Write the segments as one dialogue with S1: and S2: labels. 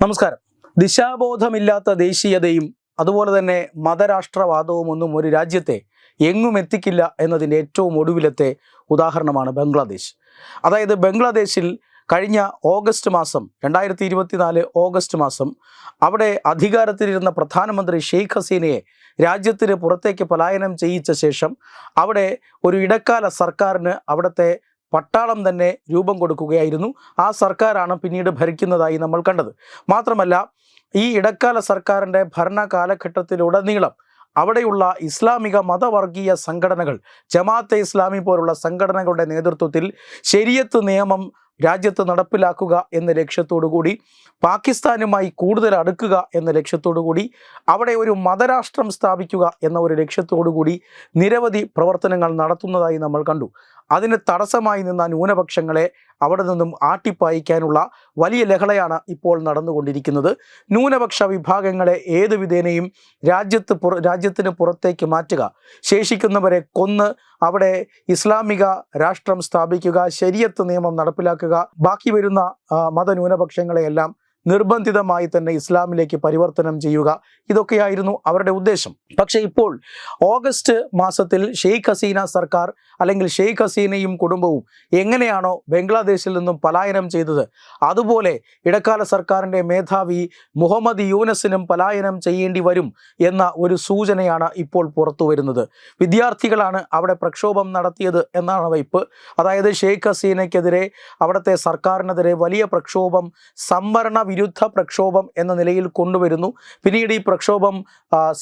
S1: നമസ്കാരം. ദിശാബോധമില്ലാത്ത ദേശീയതയും അതുപോലെ തന്നെ മതരാഷ്ട്രവാദവും ഒന്നും ഒരു രാജ്യത്തെ എങ്ങും എത്തിക്കില്ല എന്നതിന്റെ ഏറ്റവും ഒടുവിലത്തെ ഉദാഹരണമാണ് ബംഗ്ലാദേശ്. അതായത് ബംഗ്ലാദേശിൽ കഴിഞ്ഞ ഓഗസ്റ്റ് മാസം രണ്ടായിരത്തി ഇരുപത്തിനാല് ഓഗസ്റ്റ് മാസം അവിടെ അധികാരത്തിലിരുന്ന പ്രധാനമന്ത്രി ഷെയ്ഖ് ഹസീനയെ രാജ്യത്തിന് പുറത്തേക്ക് പലായനം ചെയ്യിച്ച ശേഷം അവിടെ ഒരു ഇടക്കാല സർക്കാരിന് അവിടുത്തെ പട്ടാളം തന്നെ രൂപം കൊടുക്കുകയായിരുന്നു. ആ സർക്കാരാണ് പിന്നീട് ഭരിക്കുന്നതായി നമ്മൾ കണ്ടത്. മാത്രമല്ല ഈ ഇടക്കാല സർക്കാരിന്റെ ഭരണ കാലഘട്ടത്തിലുടനീളം അവിടെയുള്ള ഇസ്ലാമിക മതവർഗീയ സംഘടനകൾ ജമാഅത്തെ ഇസ്ലാമി പോലുള്ള സംഘടനകളുടെ നേതൃത്വത്തിൽ ശരിയത്ത് നിയമം രാജ്യത്ത് നടപ്പിലാക്കുക എന്ന ലക്ഷ്യത്തോടു കൂടി പാകിസ്ഥാനുമായി കൂടുതൽ അടുക്കുക എന്ന ലക്ഷ്യത്തോടു കൂടി അവിടെ ഒരു മതരാഷ്ട്രം സ്ഥാപിക്കുക എന്ന ഒരു ലക്ഷ്യത്തോടു കൂടി നിരവധി പ്രവർത്തനങ്ങൾ നടത്തുന്നതായി നമ്മൾ കണ്ടു. അതിന് തടസ്സമായി നിന്ന ന്യൂനപക്ഷങ്ങളെ അവിടെ നിന്നും ആട്ടിപ്പായിക്കാനുള്ള വലിയ ലഹളയാണ് ഇപ്പോൾ നടന്നുകൊണ്ടിരിക്കുന്നത്. ന്യൂനപക്ഷ വിഭാഗങ്ങളെ ഏതു വിധേനയും രാജ്യത്ത് പുറ രാജ്യത്തിന് പുറത്തേക്ക് മാറ്റുക. ശേഷിക്കുന്നവരെ കൊന്ന് അവിടെ ഇസ്ലാമിക രാഷ്ട്രം സ്ഥാപിക്കുക ശരിയത്ത് നിയമം നടപ്പിലാക്കുക ബാക്കി വരുന്ന മതന്യൂനപക്ഷങ്ങളെയെല്ലാം നിർബന്ധിതമായി തന്നെ ഇസ്ലാമിലേക്ക് പരിവർത്തനം ചെയ്യുക. ഇതൊക്കെയായിരുന്നു അവരുടെ ഉദ്ദേശം. പക്ഷേ ഇപ്പോൾ ഓഗസ്റ്റ് മാസത്തിൽ ഷെയ്ഖ് ഹസീന സർക്കാർ അല്ലെങ്കിൽ ഷെയ്ഖ് ഹസീനയും കുടുംബവും എങ്ങനെയാണോ ബംഗ്ലാദേശിൽ നിന്നും പലായനം ചെയ്തത്? അതുപോലെ ഇടക്കാല സർക്കാരിന്റെ മേധാവി മുഹമ്മദ് യൂനസിനും പലായനം ചെയ്യേണ്ടി വരും എന്ന ഒരു സൂചനയാണ് ഇപ്പോൾ പുറത്തു വരുന്നത്. വിദ്യാർത്ഥികളാണ് അവിടെ പ്രക്ഷോഭം നടത്തിയത് എന്നാണ് വയ്പ് അതായത് ഷെയ്ഖ് ഹസീനയ്ക്കെതിരെ അവിടുത്തെ സർക്കാരിനെതിരെ വലിയ പ്രക്ഷോഭം സംവരണ വിരുദ്ധ പ്രക്ഷോഭം എന്ന നിലയിൽ കൊണ്ടുവരുന്നു. പിന്നീട് ഈ പ്രക്ഷോഭം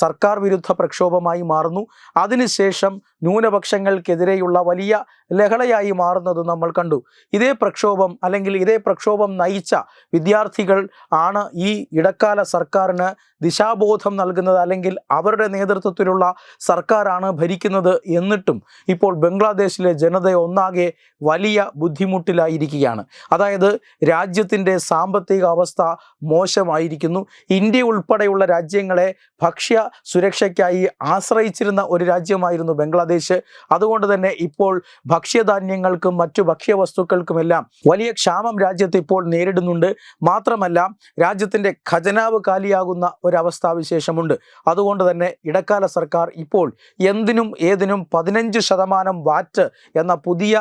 S1: സർക്കാർ വിരുദ്ധ പ്രക്ഷോഭമായി മാറുന്നു. അതിനുശേഷം ന്യൂനപക്ഷങ്ങൾക്കെതിരെയുള്ള വലിയ ലഹളയായി മാറുന്നത് നമ്മൾ കണ്ടു. ഇതേ പ്രക്ഷോഭം അല്ലെങ്കിൽ ഇതേ പ്രക്ഷോഭം നയിച്ച വിദ്യാർത്ഥികൾ ആണ് ഈ ഇടക്കാല സർക്കാരിന് ദിശാബോധം നൽകുന്നത് അല്ലെങ്കിൽ അവരുടെ നേതൃത്വത്തിലുള്ള സർക്കാരാണ് ഭരിക്കുന്നത് എന്നിട്ടും ഇപ്പോൾ ബംഗ്ലാദേശിലെ ജനത ഒന്നാകെ വലിയ ബുദ്ധിമുട്ടിലായിരിക്കുകയാണ്. അതായത് രാജ്യത്തിന്റെ സാമ്പത്തിക അവസ്ഥ മോശമായിരിക്കുന്നു. ഇന്ത്യ ഉൾപ്പെടെയുള്ള രാജ്യങ്ങളെ ഭക്ഷ്യ സുരക്ഷയ്ക്കായി ആശ്രയിച്ചിരുന്ന ഒരു രാജ്യമായിരുന്നു ബംഗ്ലാദേശ്. അതുകൊണ്ട് തന്നെ ഇപ്പോൾ ഭക്ഷ്യധാന്യങ്ങൾക്കും മറ്റു ഭക്ഷ്യവസ്തുക്കൾക്കുമെല്ലാം വലിയ ക്ഷാമം രാജ്യത്ത് ഇപ്പോൾ നേരിടുന്നുണ്ട്. മാത്രമല്ല രാജ്യത്തിന്റെ ഖജനാവ് കാലിയാകുന്ന ഒരവസ്ഥാവിശേഷമുണ്ട്. അതുകൊണ്ട് തന്നെ ഇടക്കാല സർക്കാർ ഇപ്പോൾ എന്തിനും ഏതിനും പതിനഞ്ച് ശതമാനം വാറ്റ് എന്ന പുതിയ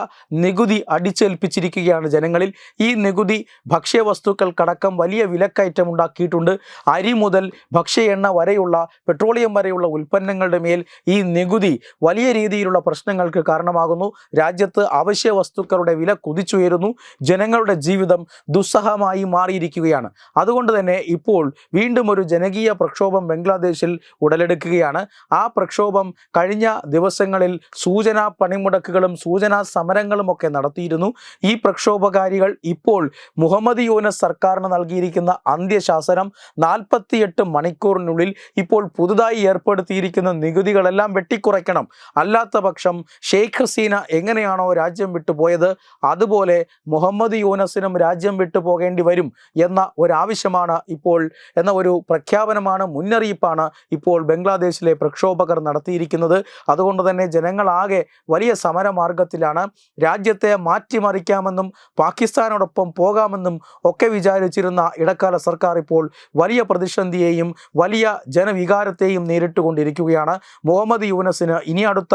S1: നികുതി അടിച്ചേൽപ്പിച്ചിരിക്കുകയാണ് ജനങ്ങളിൽ. ഈ നികുതി ഭക്ഷ്യവസ്തുക്കൾക്കടക്കം വലിയ വിലക്കയറ്റം ഉണ്ടാക്കിയിട്ടുണ്ട്. അരി മുതൽ ഭക്ഷ്യ എണ്ണ വരെയുള്ള പെട്രോളിയം വരെയുള്ള ഉൽപ്പന്നങ്ങളുടെ മേൽ ഈ നികുതി വലിയ രീതിയിലുള്ള പ്രശ്നങ്ങൾക്ക് കാരണമാകുന്നു. രാജ്യത്ത് അവശ്യ വസ്തുക്കളുടെ വില കുതിച്ചുയരുന്നു. ജനങ്ങളുടെ ജീവിതം ദുസ്സഹമായി മാറിയിരിക്കുകയാണ്. അതുകൊണ്ട് തന്നെ ഇപ്പോൾ വീണ്ടും ഒരു ജനകീയ പ്രക്ഷോഭം ബംഗ്ലാദേശിൽ ഉടലെടുക്കുകയാണ്. ആ പ്രക്ഷോഭം കഴിഞ്ഞ ദിവസങ്ങളിൽ സൂചനാ പണിമുടക്കുകളും സൂചനാ സമരങ്ങളും ഒക്കെ നടത്തിയിരുന്നു. ഈ പ്രക്ഷോഭകാരികൾ ഇപ്പോൾ മുഹമ്മദ് യൂനസ് സർക്കാരിന് നൽകിയിരിക്കുന്ന അന്ത്യശാസനം നാൽപ്പത്തിയെട്ട് മണിക്കൂറിനുള്ളിൽ ഇപ്പോൾ പുതുതായി ഏർപ്പെടുത്തിയിരിക്കുന്ന നികുതികളെല്ലാം വെട്ടിക്കുറയ്ക്കണം. അല്ലാത്ത പക്ഷം ഷെയ്ഖ് ഹസീന എങ്ങനെയാണോ രാജ്യം വിട്ടുപോയത് അതുപോലെ മുഹമ്മദ് യൂനസിനും രാജ്യം വിട്ടു പോകേണ്ടി വരും എന്ന ഒരാവശ്യമാണ് ഇപ്പോൾ എന്ന ഒരു പ്രഖ്യാപനമാണ് മുന്നറിയിപ്പാണ് ഇപ്പോൾ ബംഗ്ലാദേശിലെ പ്രക്ഷോഭകർ നടത്തിയിരിക്കുന്നത്. അതുകൊണ്ട് തന്നെ ജനങ്ങളാകെ വലിയ സമരമാർഗത്തിലാണ്. രാജ്യത്തെ മാറ്റിമറിക്കാമെന്നും പാകിസ്ഥാനോടൊപ്പം പോകാമെന്നും ഒക്കെ വിചാരിച്ചിരുന്ന ഇടക്കാല സർക്കാർ ഇപ്പോൾ വലിയ പ്രതിസന്ധിയെയും വലിയ ജനവികാരത്തെയും നേരിട്ടുകൊണ്ടിരിക്കുകയാണ്. മുഹമ്മദ് യൂനസിന് ഇനി അടുത്ത